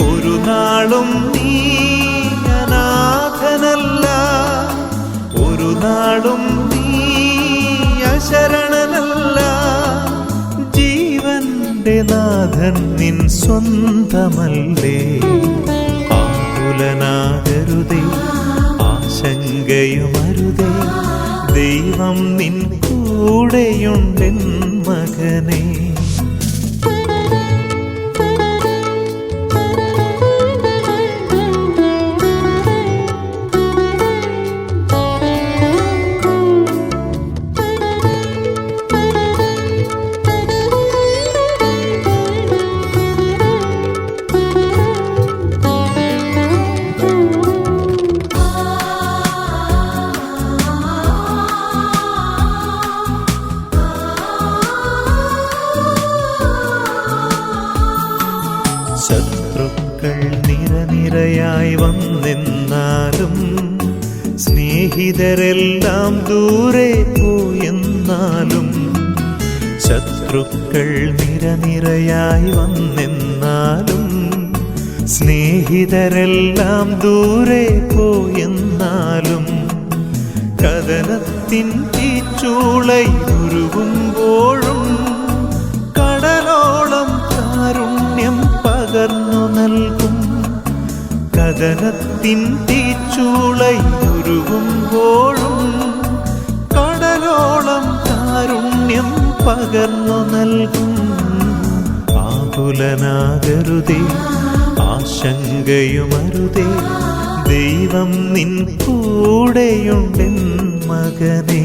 ഒരു നാളും നീ അനാഥനല്ല. ഒരു നാളും നീ അശരണനല്ല. ജീവന്റെ നാഥൻ നിൻ സ്വന്തമല്ലേ. ആകുലനാകരുതേ ആശങ്കയുമരുതേ. ദൈവം നിൻ കൂടെയുണ്ടെൻ മകനേ. ശത്രുക്കൾ നിരനിരയായി വന്നെന്നാലും സ്നേഹിതരെല്ലാം ദൂരെ പോയെന്നാലും ശത്രുക്കൾ നിരനിരയായി വന്നെന്നാലും സ്നേഹിതരെല്ലാം ദൂരെ പോയെന്നാലും കഥനത്തിൻ തീച്ചൂളയുരുകുമ്പോഴും കടലോളം കാരുണ്യം പകർന്നു നൽകും. കഥനത്തിൻ തീച്ചൂളയുരുകുമ്പോഴും കടലോളം കാരുണ്യം പകർന്നു നൽകും. ആകുലനാകരുതേ ആശങ്കയുമരുതേ ദൈവം നിൻ കൂടെയുണ്ടെൻ മകനേ.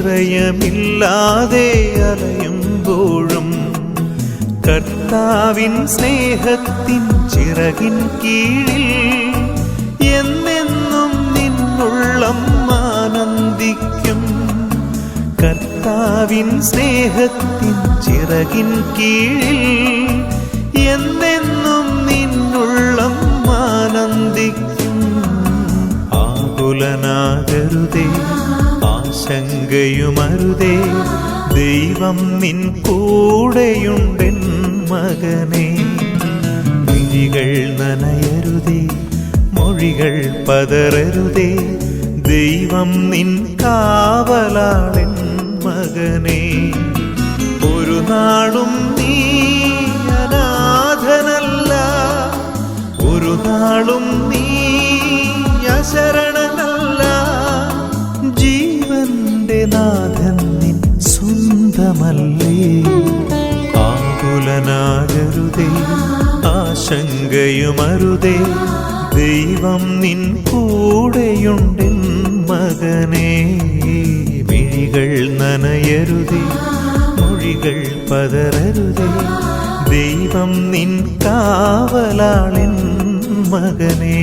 ആശ്രയമില്ലാതെ അലയുമ്പോഴും കർത്താവിൻ സ്നേഹത്തിൻ ചിറകിൻ കീഴിൽ എന്നെന്നും നിന്നുള്ളം ആനന്ദിക്കും. കർത്താവിൻ സ്നേഹത്തിൻ ചിറകിൻ കീഴിൽ എന്നെന്നും നിന്നുള്ളം ആനന്ദിക്കും. ആകുലനാകരുതേ ആശങ്കയുമരുതേ ദൈവം നിൻ കൂടെയുണ്ടെൻ മകനേ. മിഴികൾ നനയരുതേ മൊഴികൾ പതറരുതേ ദൈവം നിൻ കാവലാളൻ മകനേ. ഒരു നാളും നീ അനാഥനല്ല ഒരു നാളും നീ അശരണനല്ല നാഥൻ നിൻ സ്വന്തമല്ലേ? ആകുലനാകരുതേ ആശങ്കയുമരുതേ ദൈവം നിൻ കൂടെയുണ്ടിൻ മകനേ. മിഴികൾ നനയരുതേ മൊഴികൾ പതരരുതേ ദൈവം നിൻ കാവലാളിൻ മകനേ.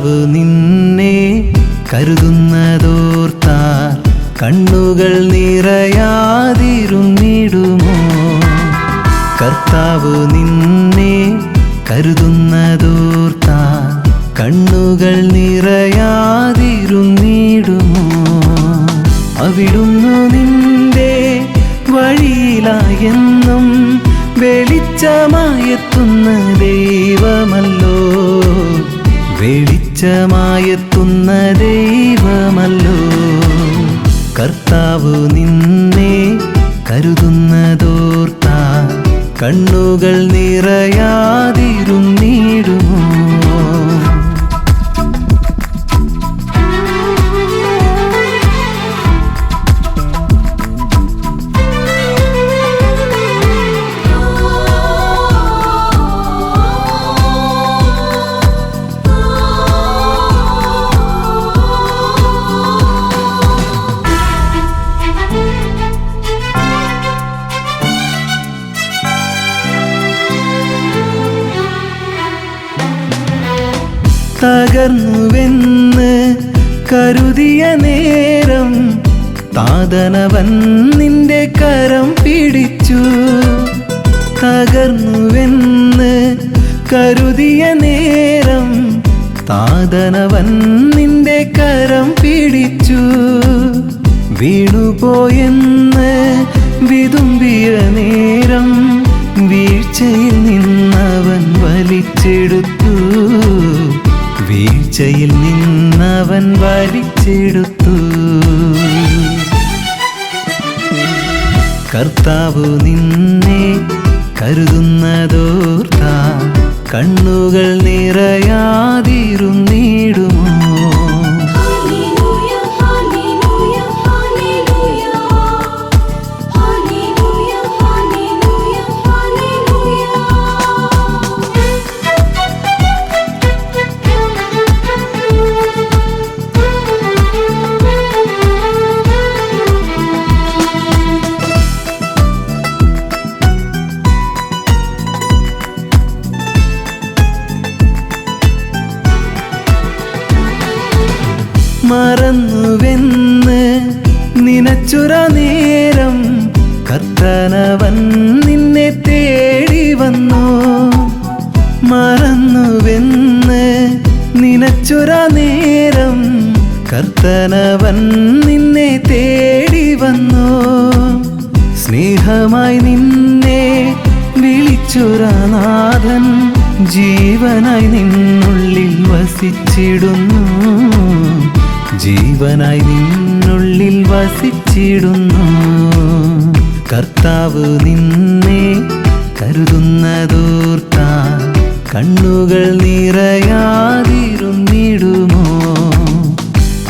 കർത്താവ് നിന്നെ കരുതുന്നതോർത്താൽ കണ്ണുകൾ നിറയാതിരുന്നിടുമോ? കർത്താവ് നിന്നെ കരുതുന്നതോർത്താൽ കണ്ണുകൾ താതനവൻ നിന്റെ കരം പിടിച്ചു. തകർന്നുവെന്ന് കരുതിയ നേരം താതനവൻ നിന്റെ കരം പിടിച്ചു. വീണുപോയെന്ന് വിതുമ്പിയ നേരം വീഴ്ചയിൽ നിന്നവൻ വലിച്ചെടുത്തു. വീഴ്ചയിൽ നിന്നവൻ വലിച്ചെടുത്തു. മറന്നുവെന്ന് നിനച്ചുര നേരം കർത്തനവൻ നിന്നെ തേടി വന്നു. മറന്നുവെന്ന് നിനച്ചുര നേരം കർത്തനവൻ നിന്നെ തേടി വന്നു. സ്നേഹമായി നിന്നെ വിളിച്ചുരനാഥൻ ജീവനായി നിന്നുള്ളിൽ വസിച്ചിടുന്നു. ജീവനായി നിന്നുള്ളിൽ വസിച്ചിടുന്നു. കർത്താവ് നിന്നെ കരുതുന്നതൂർത്ത. കണ്ണുകൾ നിറയാതിരുന്നിടുമോ?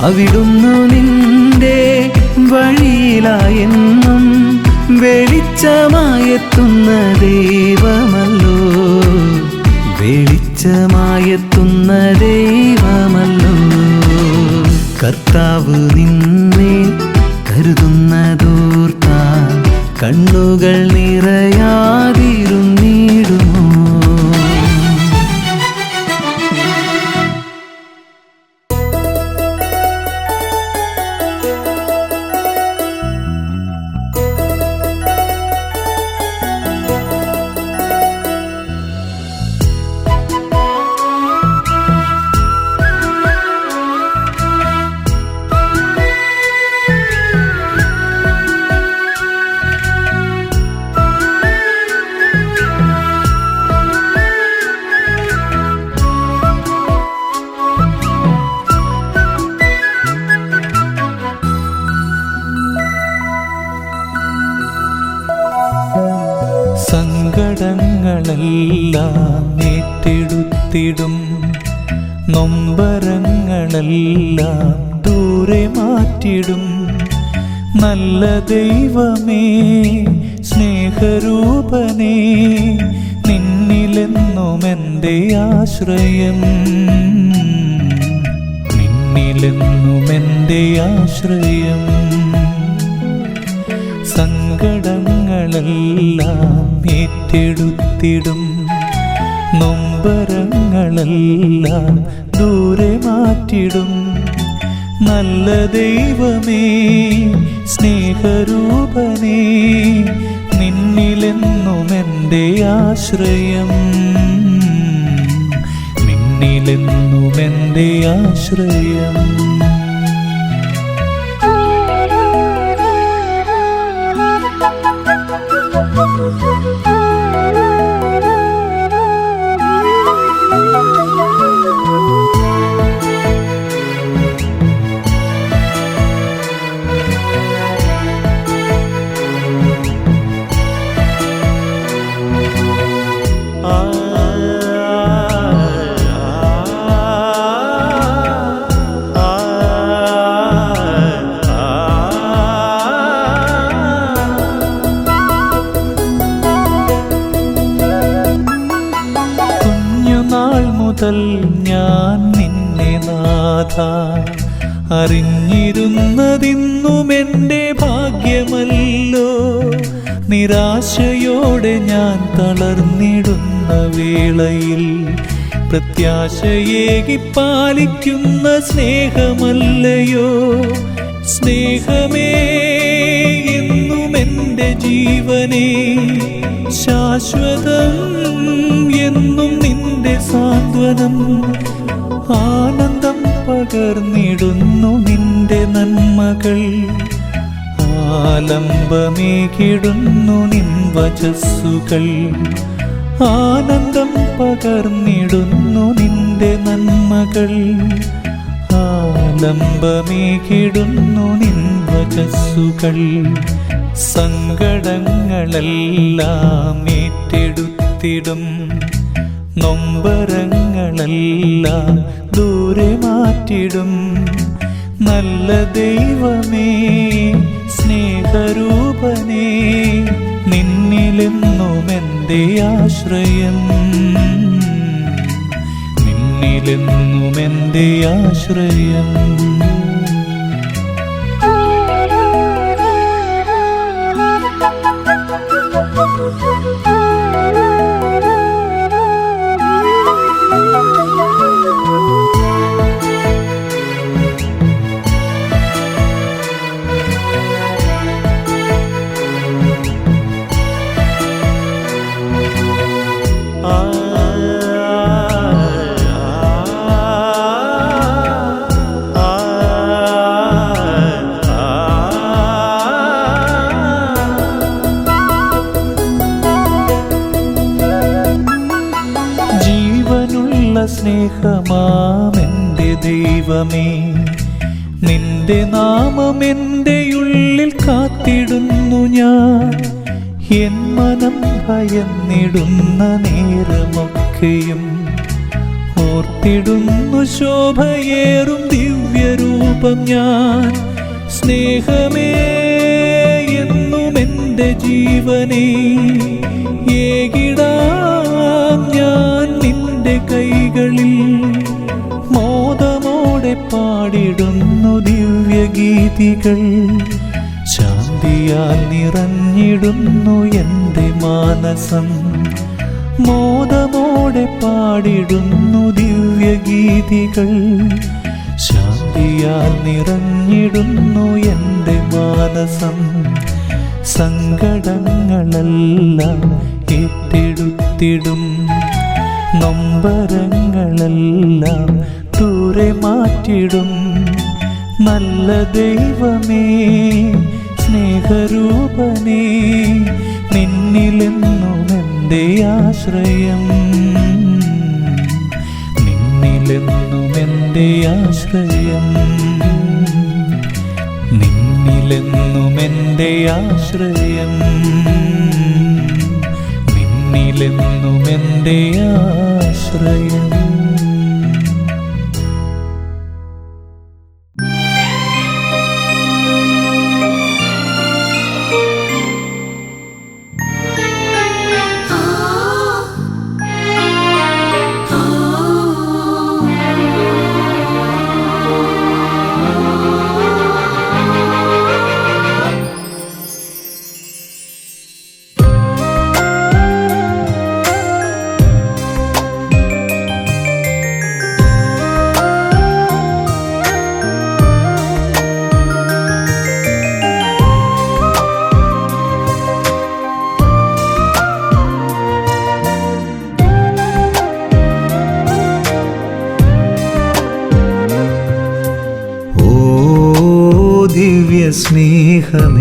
അവിടുന്നു നിന്റെ വഴിയിലായെന്നും വെളിച്ചമായെത്തുന്ന ദൈവമല്ലോ. വെളിച്ചമായെത്തുന്ന സങ്കടങ്ങളെല്ലാം ഏറ്റെടുത്തിടും. നൊമ്പരങ്ങളെല്ലാം ദൂരെ മാറ്റിടും. നല്ല ദൈവമേ സ്നേഹരൂപനേ നിന്നിലെന്നും എന്റെ ആശ്രയം. നിന്നിലെന്നും എന്റെ ആശ്രയം. സങ്കടങ്ങളെല്ലാം ഏറ്റെടുത്തിടും നൊമ്പരങ്ങളെല്ലാം ദൂരെ മാറ്റിടും. നല്ല ദൈവമേ സ്നേഹരൂപനേ നിന്നിലെന്നും എന്റെ ആശ്രയം. നിന്നിലെന്നും എന്റെ ആശ്രയം. പ്രത്യാശയേകി പാലിക്കുന്ന സ്നേഹമല്ലയോ? സ്നേഹമേ എന്നും എന്റെ ജീവനേ. ശാശ്വതം എന്നും നിന്റെ സാന്ത്വനം. ആനന്ദം പകർന്നിടുന്നു നിന്റെ നന്മകൾ. ആലംബമേകിടുന്നു നിൻ വചസ്സുകൾ. ആനന്ദം പകർന്നിടുന്നു നിന്റെ നന്മകൾ. ആലംബമേകിടുന്നു കിടുന്നു നിൻവചസ്സുകൾ സങ്കടങ്ങളെല്ലാം ഏറ്റെടുത്തിടും. നൊമ്പരങ്ങളെല്ലാം ദൂരെ മാറ്റിടും. നല്ല ദൈവമേ സ്നേഹരൂപനേ നിന്നിലെന്നും എന്റെ ആശ്രയം. നിന്നിലെന്നും എന്റെ ആശ്രയം. ദൈവമേ നിന്റെ നാമം എന്റെ ഉള്ളിൽ കാത്തിടുന്നു ഞാൻ. എൻ മനം ഭയന്നിടുന്ന നേരമൊക്കെയും ഓർത്തിടുന്നു ശോഭയേറും ദിവ്യരൂപം ഞാൻ. സ്നേഹമേ എന്നും എന്റെ ജീവനേ ഏകിടാ ഞാൻ നിന്റെ കൈകളിൽ. മോദമോടെ പാടിടുന്നു ദിവ്യഗീതികൾ. ശാന്തിയാൽ നിറഞ്ഞിടുന്നു എന്റെ മാനസം. മോദമോടെ പാടിടുന്നു ദിവ്യഗീതികൾ. ശാന്തിയാൽ നിറഞ്ഞിടുന്നു എന്റെ മാനസം. സങ്കടങ്ങളെല്ലാം ഏറ്റെടുത്തിടും. നൊമ്പരങ്ങളെല്ലാം ദൂരെ മാറ്റിടും. നല്ല ദൈവമേ സ്നേഹരൂപനേ നിന്നിലെന്നും എന്റെ ആശ്രയം? നിന്നിലെന്നും എന്റെ ആശ്രയം? നിന്നിലെന്നും എന്റെ ആശ്രയം? നിന്നിലെന്നും എന്റെ ആശ്രയം? സ്നേഹമേ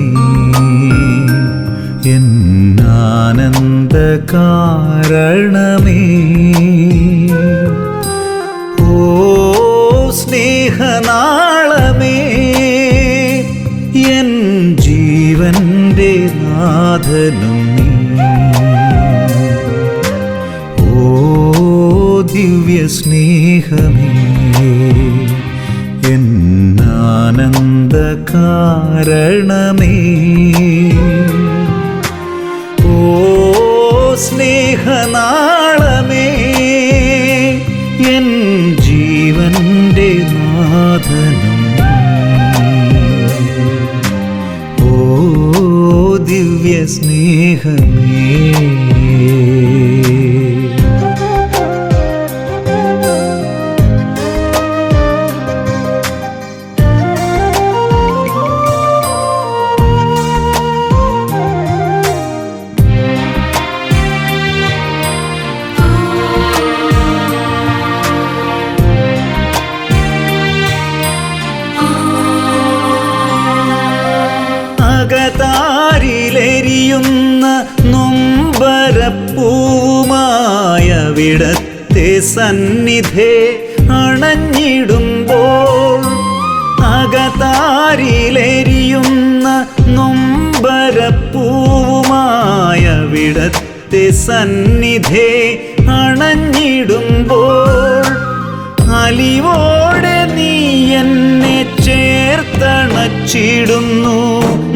കാരണമേ ഓ സ്നേഹനാളമേ എൻ സന്നിധേ അണഞ്ഞിടുമ്പോൾ അകതാരിലെരിയുന്ന നൊമ്പരപ്പൂവുമായവിടത്തെ സന്നിധേ അണഞ്ഞിടുമ്പോൾ അലിവോടെ നീ എന്നെ ചേർത്തണച്ചിടുന്നു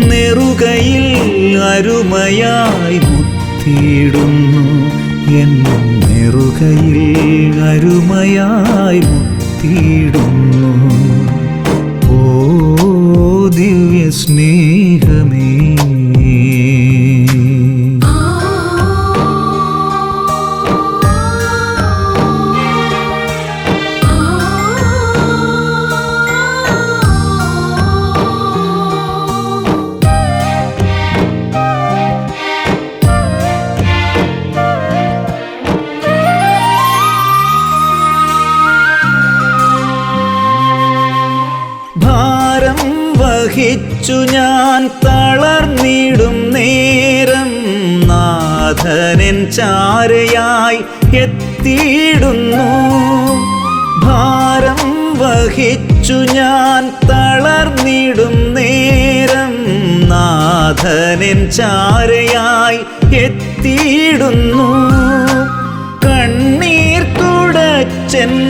നെറുകയിൽ അരുമയായി മുത്തിയിടുന്നു എൻ നെറുകയിൽ അരുമയായി മുത്തിയിടുന്നു. ഓ ദിവ്യ സ്നേഹമേ വഹിച്ചു ഞാൻ തളർന്നിടും നേരം. നാഥനൻ ചാരയായി എത്തിയിടുന്നു. ഭാരം വഹിച്ചു ഞാൻ തളർന്നിടും നേരം. നാഥനൻ ചാരയായി എത്തിയിടുന്നു. കണ്ണീർ തുടച്ചെന്റെ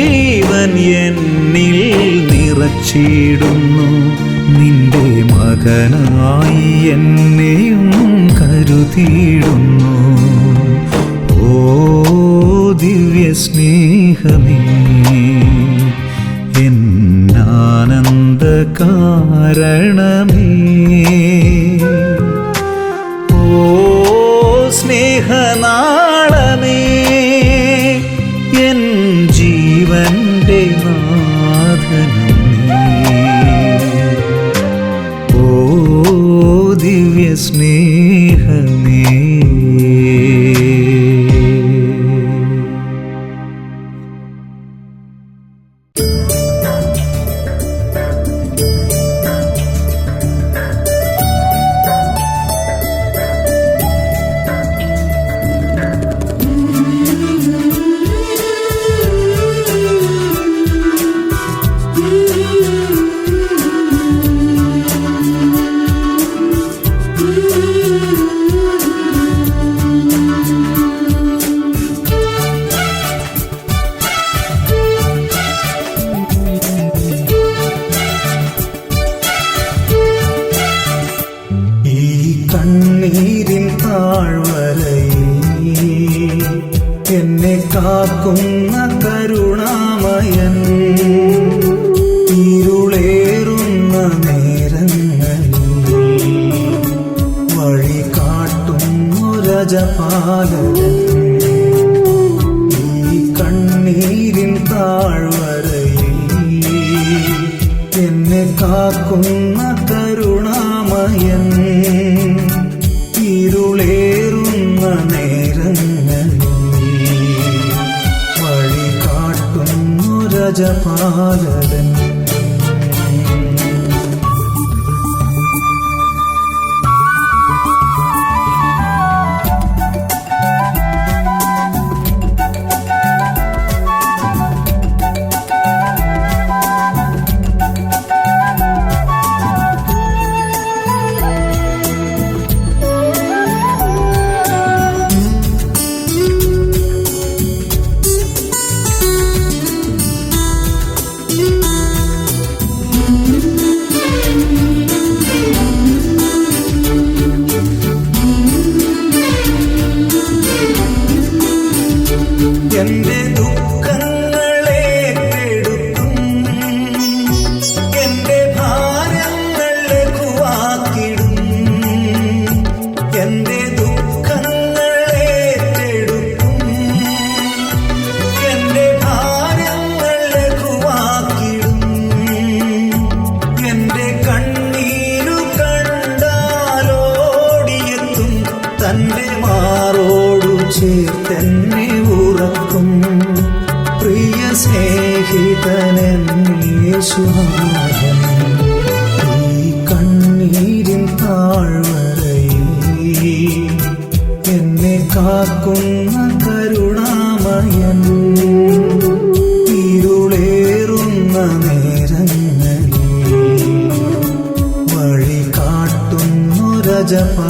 പുതുജീവൻ എന്നിൽ നിറച്ചിടുന്നു. നിന്റെ മകനായി എന്നെയും കരുതിയിടുന്നു. ഓ ദിവ്യ സ്നേഹമേ എന്നാനന്ദ കാരണമേ സ്നേഹിതനേശുനാഥൻ ഈ കണ്ണീരിൻ താഴ്വരയിൽ എന്നെ കാക്കുന്ന കരുണാമയൻ ഇരുളേറുന്ന നേരങ്ങളിൽ വഴി കാട്ടുന്നു രജപാലകൻ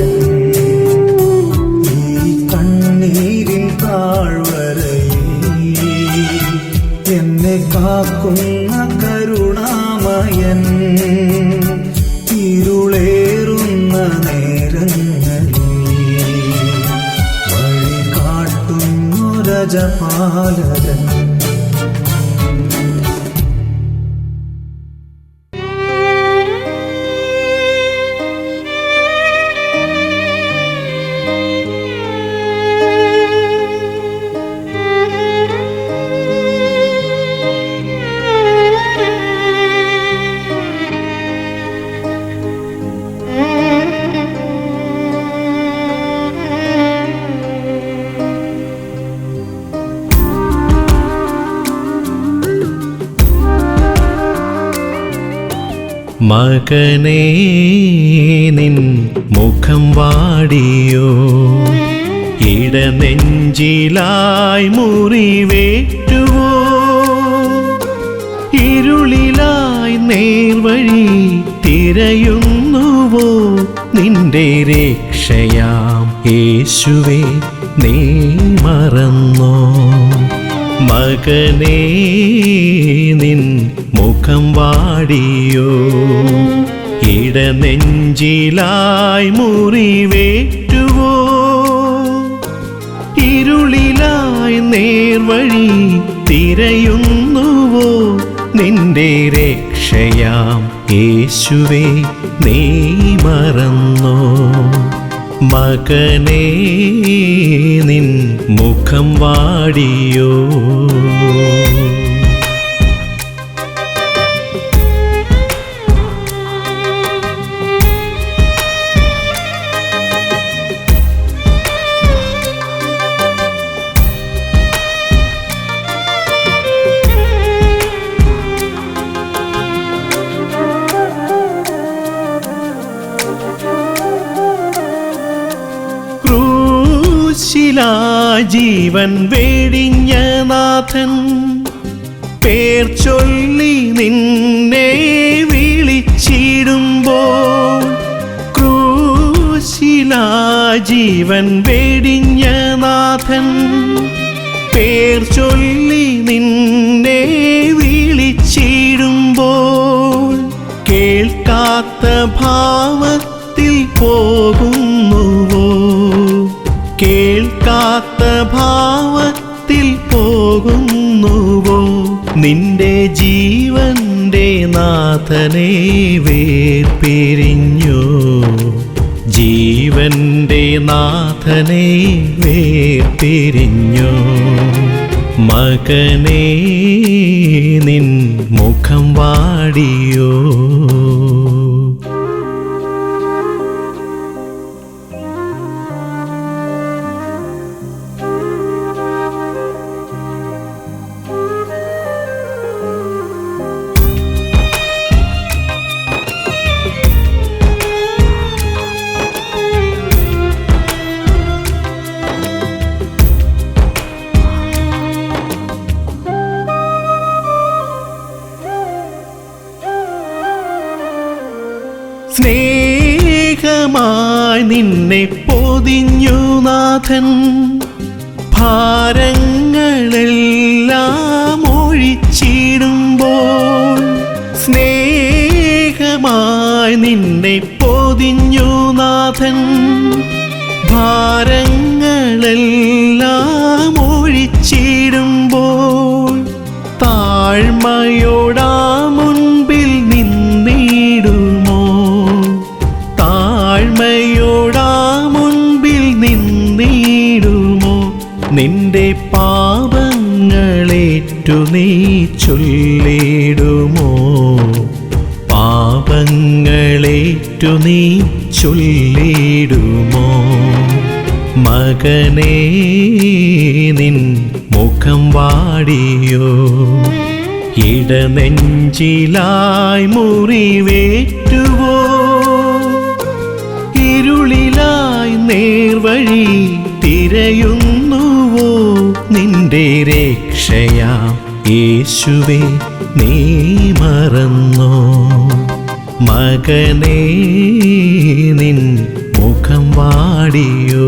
കാക്കുന്ന കരുണാമയൻ. ഇരുളേറുന്ന നേരങ്ങളിൽ വഴി കാട്ടുന്നു മകനേ നിൻ മുഖം വാടിയോ? ഇടനെഞ്ചിലായി മുറിവേറ്റുവോ? ഇരുളിലായി നേർവഴി തിരയുന്നുവോ? നിന്റെ രക്ഷയാം യേശുവേ നീ മറന്നോ? മകനേ നിൻ മുഖം വാടിയോ? ഇട ഇടനെഞ്ചിലായി മുറിവേറ്റുവോ? ഇരുളിലായി നേർവഴി തിരയുന്നുവോ? നിന്റെ രക്ഷയാം യേശുവേ നീ മറന്നോ? മകനേ നിൻ മുഖം വാടിയോ? ജീവൻ വേടിഞ്ഞ നാഥൻ പേർ ചൊല്ലി നിന്നെ വിളിച്ചിടുമ്പോൾ ക്രൂശിലാ ജീവൻ വേടിഞ്ഞ നാഥൻ പേർ ചൊല്ലി നിന്നെ വിളിച്ചിടുമ്പോൾ കേൾക്കാത്ത ഭാവത്തിൽ പോകുന്നുവോ ഭാവത്തിൽ പോകുന്നുവോ? നിന്റെ ജീവന്റെ നാഥനെ വേർപിരിഞ്ഞു. ജീവന്റെ നാഥനെ വേർപിരിഞ്ഞു. മകനേ നിൻ മുഖം വാടിയോ? നിന്നെ പൊതിഞ്ഞു നാഥൻ ഭാരങ്ങളെല്ലാം നിന്റെ പാപങ്ങളേറ്റു നീ ചൊല്ലിടുമോ? പാപങ്ങളേറ്റു നീ ചൊല്ലിടുമോ? മകനേ നിൻ മുഖം വാടിയോ? ഇടനെഞ്ചിലായി മുറിവേറ്റുവോ? ഇരുളിലായി നേർവഴി തിരയുന്നുവോ നിന്റെ രക്ഷയാം യേശുവേ നീ മറന്നോ? മകനേ നിൻ മുഖം വാടിയോ?